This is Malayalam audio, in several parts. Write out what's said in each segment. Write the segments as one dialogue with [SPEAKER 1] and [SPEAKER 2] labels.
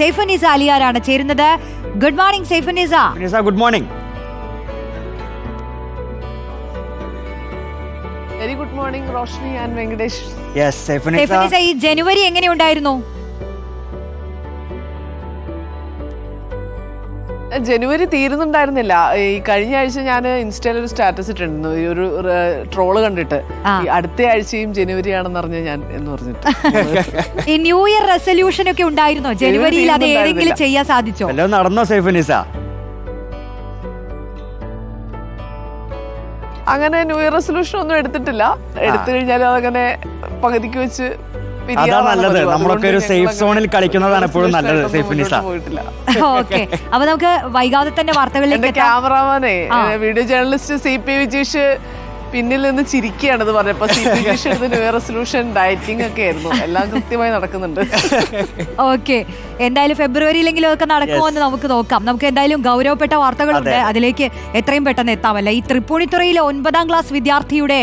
[SPEAKER 1] സൈഫുനിസ അലിയാരാണ് ചേരുന്നത്. Good morning Saifunisa
[SPEAKER 2] Nisa good morning
[SPEAKER 3] very good morning Roshni and Venkatesh
[SPEAKER 2] yes Saifunisa
[SPEAKER 1] Saifunisa ഈ ജനുവരി എങ്ങനെയുണ്ടായിരുന്നു?
[SPEAKER 3] ജനുവരി തീരുന്നുണ്ടായിരുന്നില്ല. ഈ കഴിഞ്ഞ ആഴ്ച ഞാൻ ഇൻസ്റ്റയിൽ ഒരു സ്റ്റാറ്റസ് ഇട്ടിരുന്നു. ഈ ഒരു ട്രോൾ കണ്ടിട്ട്. ഈ അടുത്ത ആഴ്ചയും ജനുവരി ആണെന്ന് അറിഞ്ഞ ഞാൻ എന്ന് പറഞ്ഞിട്ട്.
[SPEAKER 1] ഈ ന്യൂ ഇയർ റെസൊല്യൂഷൻ ഒക്കെ ഉണ്ടായിരുന്നോ? ജനുവരിയിൽ അത് ഏതെങ്കിലും ചെയ്യാൻ സാധിച്ചോ?
[SPEAKER 2] നടന്നോ സേഫ്
[SPEAKER 3] അങ്ങനെ ന്യൂ ഇയർ റെസൊല്യൂഷൻ ഒന്നും എടുത്തിട്ടില്ല. എടുത്തു കഴിഞ്ഞാൽ അതങ്ങനെ പകുതിക്ക് വെച്ച്
[SPEAKER 2] അതാ നല്ലത്. നമ്മളൊക്കെ ഒരു സേഫ് സോണിൽ കളിക്കുന്നതാണ് എപ്പോഴും നല്ലത് സൈഫുനിസ
[SPEAKER 3] മുന്നോട്ട്
[SPEAKER 1] ഓക്കെ. അപ്പൊ നമുക്ക് വൈകാതെ തന്നെ വാർത്തകളിലേക്ക്
[SPEAKER 3] ക്യാമറമാനെ video journalist C P Vijeesh പിന്നിൽ നിന്ന് ചിരിക്കുകയാണ് ഇത് പറഞ്ഞപ്പോ റെസൊല്യൂഷൻ ഡയറ്റിംഗ് ഒക്കെ ആയിരുന്നു. എല്ലാം കൃത്യമായി നടക്കുന്നുണ്ട്.
[SPEAKER 1] ഓക്കെ. എന്തായാലും ഫെബ്രുവരിയിലെങ്കിലും ഒക്കെ നടക്കുമോ എന്ന് നമുക്ക് നോക്കാം. നമുക്ക് എന്തായാലും ഗൗരവപ്പെട്ട വാർത്തകളുണ്ട്. അതിലേക്ക് എത്രയും പെട്ടെന്ന് എത്താമല്ല ഈ തൃപ്പൂണിത്തുറയിലെ ഒൻപതാം ക്ലാസ് വിദ്യാർത്ഥിയുടെ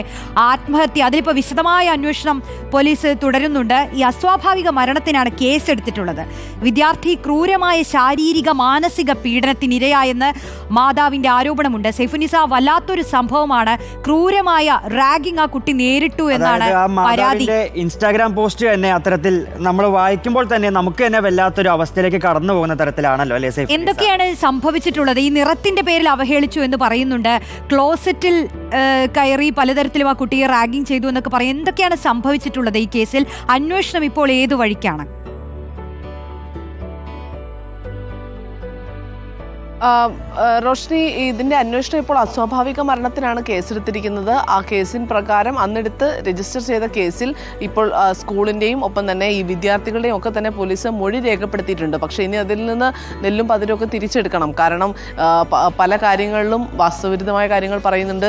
[SPEAKER 1] ആത്മഹത്യ. അതിലിപ്പോ വിശദമായ അന്വേഷണം പോലീസ് തുടരുന്നുണ്ട്. ഈ അസ്വാഭാവിക മരണത്തിനാണ് കേസെടുത്തിട്ടുള്ളത്. വിദ്യാർത്ഥി ക്രൂരമായ ശാരീരിക മാനസിക പീഡനത്തിനിരയായെന്ന് മാതാവിന്റെ ആരോപണമുണ്ട്. സെഫുനിസ വല്ലാത്തൊരു സംഭവമാണ്. ക്രൂരമായ റാഗിങ് ആ കുട്ടി നേരിട്ടു എന്നാണ് പരാതി.
[SPEAKER 2] ഇൻസ്റ്റാഗ്രാം പോസ്റ്റ് തന്നെ അത്തരത്തിൽ നമ്മൾ വായിക്കുമ്പോൾ തന്നെ നമുക്ക് തന്നെ വല്ലാത്തൊരു അവസ്ഥയിലേക്ക് കടന്നു പോകുന്ന തരത്തിലാണല്ലോ അല്ലേ
[SPEAKER 1] എന്തൊക്കെയാണ് സംഭവിച്ചിട്ടുള്ളത്? ഈ നിറത്തിന്റെ പേരിൽ അവഹേളിച്ചു എന്ന് പറയുന്നുണ്ട്. ക്ലോസറ്റിൽ കയറി പലതരത്തിലും ആ കുട്ടിയെ റാഗിങ് ചെയ്തു എന്നൊക്കെ പറയും. എന്തൊക്കെയാണ് സംഭവിച്ചിട്ടുള്ളത്? ഈ കേസിൽ അന്വേഷണം ഇപ്പോൾ ഏതു വഴിക്കാണ്?
[SPEAKER 3] റോഷ്നി ഇതിന്റെ അന്വേഷണം ഇപ്പോൾ അസ്വാഭാവിക മരണത്തിനാണ് കേസെടുത്തിരിക്കുന്നത്. ആ കേസിൻ പ്രകാരം അന്നെടുത്ത് രജിസ്റ്റർ ചെയ്ത കേസിൽ ഇപ്പോൾ സ്കൂളിന്റെയും ഒപ്പം തന്നെ ഈ വിദ്യാർത്ഥികളുടെയും ഒക്കെ തന്നെ പോലീസ് മൊഴി രേഖപ്പെടുത്തിയിട്ടുണ്ട്. പക്ഷേ ഇനി അതിൽ നിന്ന് നെല്ലും പതിരും ഒക്കെ തിരിച്ചെടുക്കണം. കാരണം പല കാര്യങ്ങളിലും വാസ്തവവിരുദ്ധമായ കാര്യങ്ങൾ പറയുന്നുണ്ട്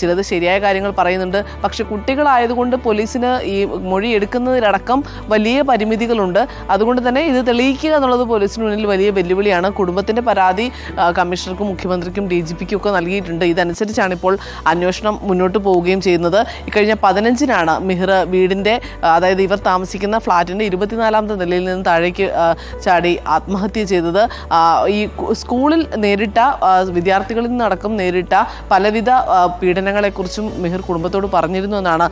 [SPEAKER 3] ചിലത് ശരിയായ കാര്യങ്ങൾ പറയുന്നുണ്ട്. പക്ഷെ കുട്ടികളായതുകൊണ്ട് പോലീസിന് ഈ മൊഴി എടുക്കുന്നതിലടക്കം വലിയ പരിമിതികളുണ്ട്. അതുകൊണ്ട് തന്നെ ഇത് തെളിയിക്കുക എന്നുള്ളത് പോലീസിന് മുന്നിൽ വലിയ വെല്ലുവിളിയാണ്. കുടുംബത്തിന്റെ പരാതി കമ്മീഷണർക്കും മുഖ്യമന്ത്രിക്കും ഡി ജി പിക്കും ഒക്കെ നൽകിയിട്ടുണ്ട്. ഇതനുസരിച്ചാണ് ഇപ്പോൾ അന്വേഷണം മുന്നോട്ട് പോവുകയും ചെയ്യുന്നത്. ഇക്കഴിഞ്ഞ പതിനഞ്ചിനാണ് മിഹിർ വീടിന്റെ അതായത് ഇവർ താമസിക്കുന്ന ഫ്ലാറ്റിന്റെ ഇരുപത്തിനാലാമത്തെ നിലയിൽ നിന്ന് താഴേക്ക് ചാടി ആത്മഹത്യ ചെയ്തത്. ഈ സ്കൂളിൽ നേരിട്ട വിദ്യാർത്ഥികളിൽ നിന്നടക്കം നേരിട്ട പലവിധ പീഡനങ്ങളെക്കുറിച്ചും മിഹിർ കുടുംബത്തോട് പറഞ്ഞിരുന്നു എന്നാണ്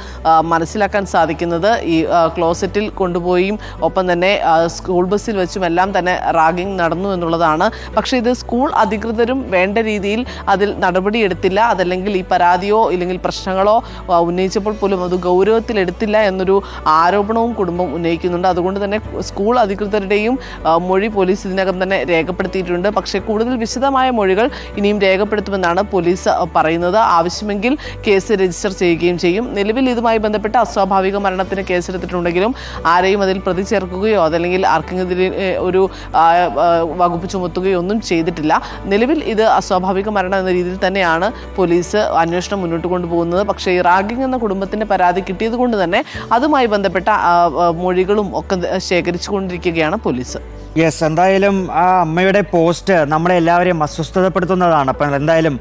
[SPEAKER 3] മനസ്സിലാക്കാൻ സാധിക്കുന്നത്. ഈ ക്ലോസറ്റിൽ കൊണ്ടുപോയും ഒപ്പം തന്നെ സ്കൂൾ ബസ്സിൽ വെച്ചും എല്ലാം തന്നെ റാഗിങ് നടന്നു എന്നുള്ളതാണ്. പക്ഷേ ഇത് സ്കൂൾ അധികൃതരും വേണ്ട രീതിയിൽ അതിൽ നടപടിയെടുത്തില്ല. അതല്ലെങ്കിൽ ഈ പരാതിയോ ഇല്ലെങ്കിൽ പ്രശ്നങ്ങളോ ഉന്നയിച്ചപ്പോൾ പോലും അത് ഗൗരവത്തിലെടുത്തില്ല എന്നൊരു ആരോപണവും കുടുംബം ഉന്നയിക്കുന്നുണ്ട്. അതുകൊണ്ട് തന്നെ സ്കൂൾ അധികൃതരുടെയും മൊഴി പോലീസ് ഇതിനകം തന്നെ രേഖപ്പെടുത്തിയിട്ടുണ്ട്. പക്ഷേ കൂടുതൽ വിശദമായ മൊഴികൾ ഇനിയും രേഖപ്പെടുത്തുമെന്നാണ് പോലീസ് പറയുന്നത്. ആവശ്യമെങ്കിൽ കേസ് രജിസ്റ്റർ ചെയ്യുകയും ചെയ്യും. നിലവിൽ ഇതുമായി ബന്ധപ്പെട്ട അസ്വാഭാവിക മരണത്തിന് കേസെടുത്തിട്ടുണ്ടെങ്കിലും ആരെയും അതിൽ പ്രതി ചേർക്കുകയോ അതല്ലെങ്കിൽ ആർക്കെങ്കിലും ഒരു വകുപ്പ് ചുമത്തുകയോ ഒന്നും ചെയ്തിട്ടില്ല. നിലവിൽ ഇത് അസ്വാഭാവിക മരണം എന്ന രീതിയിൽ തന്നെയാണ് പോലീസ് അന്വേഷണം മുന്നോട്ട് കൊണ്ടുപോകുന്നത്. പക്ഷേ ഈ റാഗിംഗ് എന്ന കുടുംബത്തിന്റെ പരാതി കിട്ടിയത് കൊണ്ട് തന്നെ അതുമായി ബന്ധപ്പെട്ട മൊഴികളും ഒക്കെ ശേഖരിച്ചു കൊണ്ടിരിക്കുകയാണ് പോലീസ്.
[SPEAKER 2] യെസ് എന്തായാലും ആ അമ്മയുടെ പോസ്റ്റ് നമ്മളെ എല്ലാവരെയും അസ്വസ്ഥതപ്പെടുത്തുന്നതാണ്. അപ്പം എന്തായാലും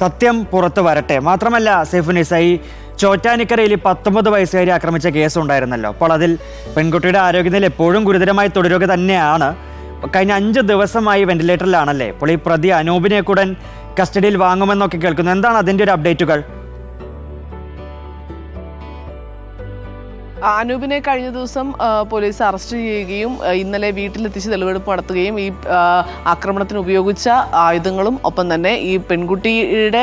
[SPEAKER 2] സത്യം പുറത്തു വരട്ടെ. മാത്രമല്ല സൈഫുനിസ ഈ ചോറ്റാനിക്കരയിൽ പത്തൊമ്പത് വയസ്സുകാരി ആക്രമിച്ച കേസ് ഉണ്ടായിരുന്നല്ലോ അപ്പോൾ അതിൽ പെൺകുട്ടിയുടെ ആരോഗ്യനില എപ്പോഴും ഗുരുതരമായി തുടരുക തന്നെയാണ് കഴിഞ്ഞ അഞ്ച് ദിവസമായി വെന്റിലേറ്ററിലാണല്ലേ അപ്പോൾ ഈ പ്രതി അനൂപിനെ കൂടൻ കസ്റ്റഡിയിൽ വാങ്ങുമെന്നൊക്കെ കേൾക്കുന്നു. എന്താണ് അതിന്റെ ഒരു അപ്ഡേറ്റുകൾ
[SPEAKER 3] അനൂപിനെ കഴിഞ്ഞ ദിവസം പോലീസ് അറസ്റ്റ് ചെയ്യുകയും ഇന്നലെ വീട്ടിലെത്തിച്ച് തെളിവെടുപ്പ് നടത്തുകയും ഈ ആക്രമണത്തിന് ഉപയോഗിച്ച ആയുധങ്ങളും ഒപ്പം തന്നെ ഈ പെൺകുട്ടിയുടെ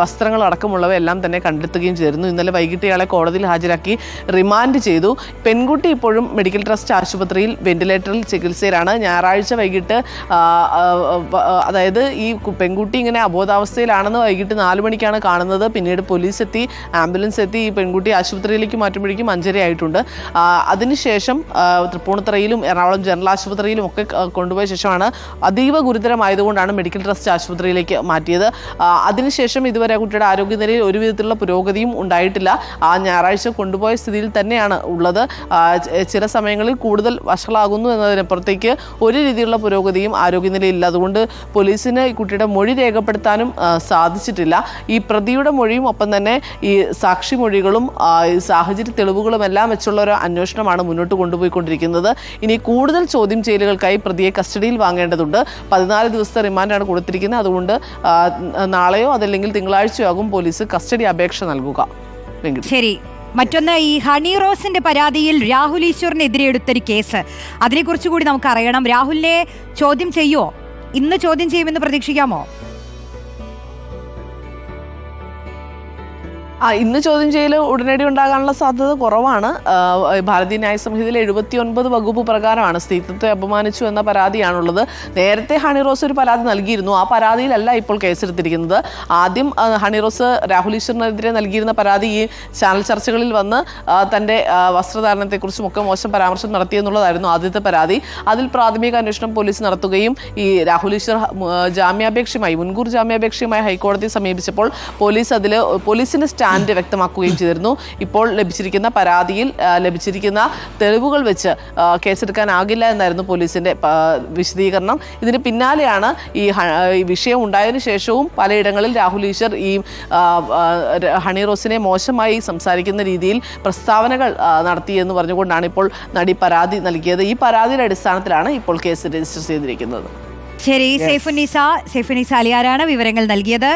[SPEAKER 3] വസ്ത്രങ്ങൾ അടക്കമുള്ളവയെല്ലാം തന്നെ കണ്ടെത്തുകയും ചെയ്തിരുന്നു. ഇന്നലെ വൈകിട്ട് ഇയാളെ കോടതിയിൽ ഹാജരാക്കി റിമാൻഡ് ചെയ്തു. പെൺകുട്ടി ഇപ്പോഴും മെഡിക്കൽ ട്രസ്റ്റ് ആശുപത്രിയിൽ വെന്റിലേറ്ററിൽ ചികിത്സയിലാണ്. ഞായറാഴ്ച വൈകിട്ട് അതായത് ഈ പെൺകുട്ടി ഇങ്ങനെ അബോധാവസ്ഥയിലാണെന്ന് വൈകിട്ട് നാല് മണിക്കാണ് കാണുന്നത്. പിന്നീട് പോലീസ് എത്തി ആംബുലൻസ് എത്തി ഈ പെൺകുട്ടി ആശുപത്രിയിലേക്ക് മാറ്റുമ്പോഴേക്കും അഞ്ചര ആയിട്ടുണ്ട്. അതിനുശേഷം തൃപ്പൂണിത്തറയിലും എറണാകുളം ജനറൽ ആശുപത്രിയിലും ഒക്കെ കൊണ്ടുപോയ ശേഷമാണ് അതീവ ഗുരുതരമായതുകൊണ്ടാണ് മെഡിക്കൽ ട്രസ്റ്റ് ആശുപത്രിയിലേക്ക് മാറ്റിയത്. അതിനുശേഷം ഇതുവരെ കുട്ടിയുടെ ആരോഗ്യനിലയിൽ ഒരു വിധത്തിലുള്ള പുരോഗതിയും ഉണ്ടായിട്ടില്ല. ആ ഞായറാഴ്ച കൊണ്ടുപോയ സ്ഥിതിയിൽ തന്നെയാണ് ഉള്ളത്. ചില സമയങ്ങളിൽ കൂടുതൽ വഷളാകുന്നു എന്നതിനപ്പുറത്തേക്ക് ഒരു രീതിയിലുള്ള പുരോഗതിയും ആരോഗ്യനിലയില്ല അതുകൊണ്ട് പോലീസിന് ഈ കുട്ടിയുടെ മൊഴി രേഖപ്പെടുത്താനും സാധിച്ചിട്ടില്ല. ഈ പ്രതിയുടെ മൊഴിയും ഒപ്പം തന്നെ ഈ സാക്ഷി മൊഴികളും സാഹചര്യം സാഹചര്യ തെളിവുകളും എല്ലാം വെച്ചുള്ള ഒരു അന്വേഷണമാണ് മുന്നോട്ട് കൊണ്ടുപോയിക്കൊണ്ടിരിക്കുന്നത്. ഇനി കൂടുതൽ ചോദ്യം ചെയ്യലുകൾക്കായി പ്രതിയെ കസ്റ്റഡിയിൽ വാങ്ങേണ്ടതുണ്ട്. പതിനാല് ദിവസത്തെ റിമാൻഡാണ് കൊടുത്തിരിക്കുന്നത്. അതുകൊണ്ട് നാളെയോ അതല്ലെങ്കിൽ തിങ്കളാഴ്ചയോ ആകും പോലീസ് കസ്റ്റഡി അപേക്ഷ നൽകുക.
[SPEAKER 1] ശരി. മറ്റൊന്ന് ഈ ഹണി റോസിന്റെ പരാതിയിൽ രാഹുൽ ഈശ്വറിനെതിരെ എടുത്തൊരു കേസ്. അതിനെക്കുറിച്ച് കൂടി നമുക്ക് അറിയണം. രാഹുലിനെ ചോദ്യം ചെയ്യുമോ ഇന്ന് ചോദ്യം ചെയ്യുമെന്ന് പ്രതീക്ഷിക്കാമോ?
[SPEAKER 3] ആ ഇന്ന് ചോദ്യം ചെയ്യൽ ഉടനടി ഉണ്ടാകാനുള്ള സാധ്യത കുറവാണ്. ഭാരതീയ ന്യായ സംഹിതയിലെ എഴുപത്തി ഒൻപത് വകുപ്പ് പ്രകാരമാണ് സ്ത്രീത്വത്തെ അപമാനിച്ചു എന്ന പരാതിയാണുള്ളത്. നേരത്തെ ഹണിറോസ് ഒരു പരാതി നൽകിയിരുന്നു. ആ പരാതിയിലല്ല ഇപ്പോൾ കേസെടുത്തിരിക്കുന്നത്. ആദ്യം ഹണിറോസ് ഹണി റോസ് രാഹുൽ ഈശ്വറിനെതിരെ നൽകിയിരുന്ന പരാതി ഈ ചാനൽ ചർച്ചകളിൽ വന്ന് തന്റെ വസ്ത്രധാരണത്തെക്കുറിച്ചും ഒക്കെ മോശം പരാമർശം നടത്തിയെന്നുള്ളതായിരുന്നു ആദ്യത്തെ പരാതി. അതിൽ പ്രാഥമിക അന്വേഷണം പോലീസ് നടത്തുകയും ഈ രാഹുൽ ഈശ്വർ ജാമ്യാപേക്ഷയുമായി മുൻകൂർ ജാമ്യാപേക്ഷയുമായി ഹൈക്കോടതിയെ സമീപിച്ചപ്പോൾ പോലീസ് അതിൽ പോലീസിന്റെ സ്റ്റാൻഡ് വ്യക്തമാക്കുകയും ചെയ്തിരുന്നു. ഇപ്പോൾ ലഭിച്ചിരിക്കുന്ന പരാതിയിൽ ലഭിച്ചിരിക്കുന്ന തെളിവുകൾ വെച്ച് കേസെടുക്കാനാകില്ല എന്നായിരുന്നു പോലീസിന്റെ വിശദീകരണം. ഇതിന് പിന്നാലെയാണ് ഈ വിഷയം ഉണ്ടായതിനു ശേഷവും പലയിടങ്ങളിൽ രാഹുൽ ഈശ്വർ ഈ ഹണി റോസിനെ മോശമായി സംസാരിക്കുന്ന രീതിയിൽ പ്രസ്താവനകൾ നടത്തിയെന്ന് പറഞ്ഞുകൊണ്ടാണ് ഇപ്പോൾ നടി പരാതി നൽകിയത്. ഈ പരാതിയുടെ അടിസ്ഥാനത്തിലാണ് ഇപ്പോൾ കേസ് രജിസ്റ്റർ ചെയ്തിരിക്കുന്നത്.
[SPEAKER 1] ശരി സൈഫുന്നീസ സൈഫുന്നീസ അലിയാരാണ് വിവരങ്ങൾ നൽകിയത്.